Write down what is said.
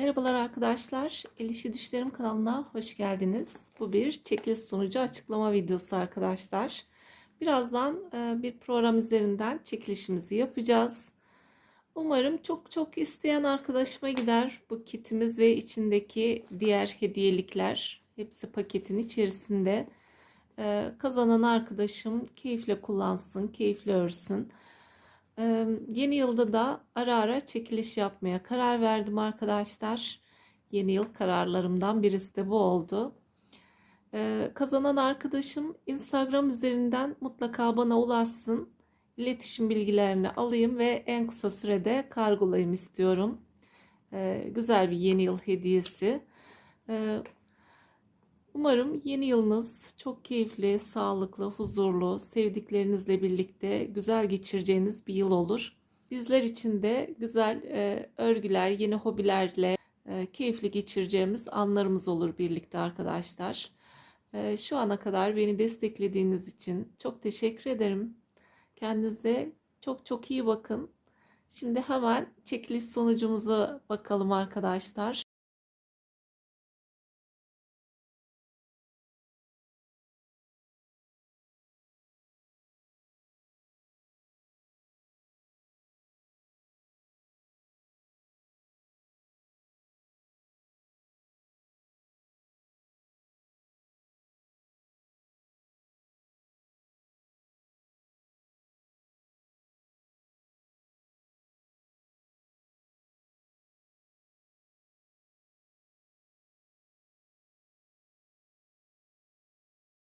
Merhabalar arkadaşlar. El Düşlerim kanalına hoş geldiniz. Bu bir çekiliş sonucu açıklama videosu arkadaşlar. Birazdan e, bir program üzerinden çekilişimizi yapacağız. Umarım çok çok isteyen arkadaşıma gider bu kitimiz ve içindeki diğer hediyelikler. Hepsi paketin içerisinde. E, Kazanan arkadaşım keyifle kullansın, keyifle örsün. Yeni yılda da ara ara çekiliş yapmaya karar verdim arkadaşlar. Yeni yıl kararlarımdan birisi de bu oldu. Kazanan arkadaşım Instagram üzerinden mutlaka bana ulaşsın. İletişim bilgilerini alayım ve en kısa sürede kargolayayım istiyorum. Güzel bir yeni yıl hediyesi. Umarım yeni yılınız çok keyifli, sağlıklı, huzurlu, sevdiklerinizle birlikte güzel geçireceğiniz bir yıl olur. Bizler için de güzel e, örgüler, yeni hobilerle e, keyifli geçireceğimiz anlarımız olur birlikte arkadaşlar. E, şu ana kadar beni desteklediğiniz için çok teşekkür ederim. Kendinize çok çok iyi bakın. Şimdi hemen çekiliş sonucumuza bakalım arkadaşlar.